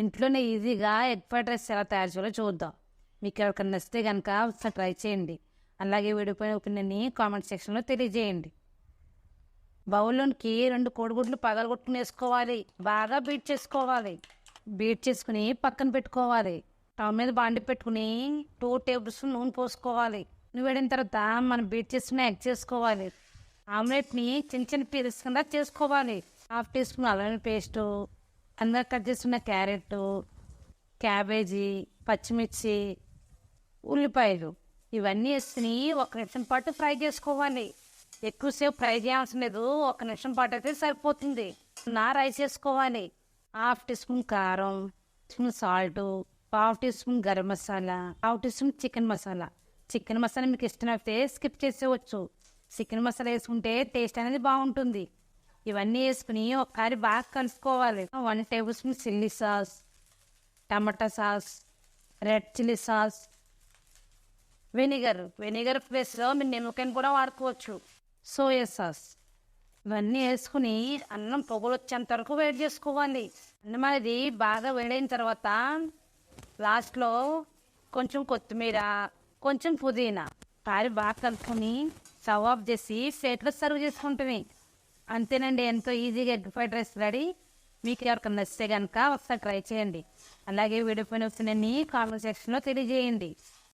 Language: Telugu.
ఇంట్లోనే ఈజీగా ఎగ్ ఫ్రైడ్ రైస్ ఎలా తయారు చేయాలో చూద్దాం. మీకు ఎవరికైనా నచ్చితే కనుక ఒకసారి ట్రై చేయండి. అలాగే విడిపోయిన ఒపీనియన్ని కామెంట్ సెక్షన్లో తెలియజేయండి. బౌల్లోనికి రెండు కోడిగుడ్లు పగలగొట్టుకుని వేసుకోవాలి బాగా బీట్ చేసుకోవాలి. బీట్ చేసుకుని పక్కన పెట్టుకోవాలి. టవ్ మీద బాండి పెట్టుకుని టూ టేబుల్ స్పూన్ నూనె పోసుకోవాలి. నువ్వు వేడిన తర్వాత మనం బీట్ చేసుకుని ఎగ్ చేసుకోవాలి. ఆమ్లెట్ని చిన్న చిన్న పీసెస్ కింద చేసుకోవాలి. హాఫ్ టీ స్పూన్ అల్లం పేస్టు అందులో కట్ చేసుకున్న క్యారెట్ క్యాబేజీ పచ్చిమిర్చి ఉల్లిపాయలు ఇవన్నీ వేసుకుని ఒక నిమిషం పాటు ఫ్రై చేసుకోవాలి. ఎక్కువసేపు ఫ్రై చేయాల్సిన లేదు. ఒక నిమిషం పాటు అయితే సరిపోతుంది. నా రైస్ వేసుకోవాలి. హాఫ్ టీ స్పూన్ కారం spoon salt half teaspoon garam masala half teaspoon chicken masala. Chicken masala మీకు ఇష్టం అయితే స్కిప్ చేసేవచ్చు చికెన్ మసాలా వేసుకుంటే టేస్ట్ అనేది బాగుంటుంది. ఇవన్నీ వేసుకుని ఒకసారి బాగా కలుపుకోవాలి. One tablespoon chilli sauce tomato sauce red chilli sauce vinegar. Vinegar ప్లేస్లో మీరు నిమ్మకాయని కూడా వాడుకోవచ్చు. Soya sauce. ఇవన్నీ వేసుకుని అన్నం పొగలు వచ్చేంత వరకు వేడి చేసుకోవాలి. అన్నం అనేది బాగా వేడైన తర్వాత లాస్ట్లో కొంచెం కొత్తిమీర కొంచెం పుదీనా. కారి బాగా కలుపుకొని సవాబ్ ఆఫ్ చేసి ప్లేట్లో సర్వ్ చేసుకుంటుంది. అంతేనండి ఎంతో ఈజీగా ఎగ్ ఫ్రైడ్ రైస్ రెడీ. మీకు ఎవరికైనా నచ్చితే కనుక ఒకసారి ట్రై చేయండి. అలాగే వీడియో పైన వచ్చినన్ని కామెంట్ సెక్షన్లో తెలియజేయండి.